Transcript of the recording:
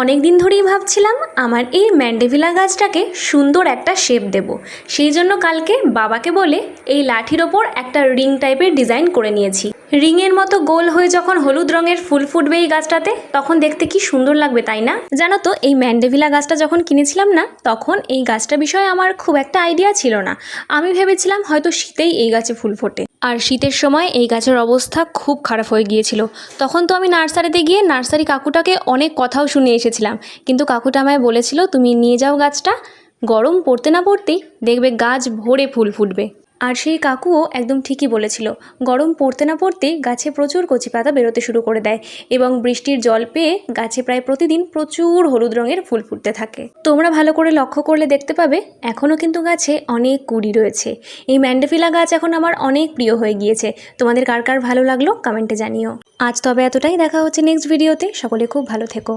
অনেক দিন ধরেই ভাবছিলাম আমার এই ম্যান্ডেভিলা গাছটাকে সুন্দর একটা শেপ দেব। সেই জন্য কালকে বাবাকে বলে এই লাঠির ওপর একটা রিং টাইপের ডিজাইন করে নিয়েছি। রিংয়ের মতো গোল হয়ে যখন হলুদ রঙের ফুল ফুটবে এই গাছটাতে, তখন দেখতে কি সুন্দর লাগবে, তাই না? জানো তো, এই ম্যান্ডেভিলা গাছটা যখন কিনেছিলাম না, তখন এই গাছটা বিষয়ে আমার খুব একটা আইডিয়া ছিল না। আমি ভেবেছিলাম হয়তো শীতেই এই গাছে ফুল ফোটে। আর শীতের সময় এই গাছের অবস্থা খুব খারাপ হয়ে গিয়েছিল। তখন তো আমি নার্সারিতে গিয়ে নার্সারি কাকুটাকে অনেক কথাও শুনে এসেছিলাম। কিন্তু কাকুটা আমায় বলেছিল, তুমি নিয়ে যাও গাছটা, গরম পড়তে না পড়তেই দেখবে গাছ ভরে ফুল ফুটবে। আর সেই কাকুও একদম ঠিকই বলেছিল। গরম পড়তে না পড়তেই গাছে প্রচুর কচি পাতা বেরোতে শুরু করে দেয় এবং বৃষ্টির জল পেয়ে গাছে প্রায় প্রতিদিন প্রচুর হলুদ রঙের ফুল ফুটতে থাকে। তোমরা ভালো করে লক্ষ্য করলে দেখতে পাবে, এখনও কিন্তু গাছে অনেক কুড়ি রয়েছে। এই ম্যান্ডেফিলা গাছ এখন আমার অনেক প্রিয় হয়ে গিয়েছে। তোমাদের কার কার ভালো লাগল কমেন্টে জানিও। আজ তবে এতটাই। দেখা হচ্ছে নেক্সট ভিডিওতে সকলে খুব ভালো থেকো।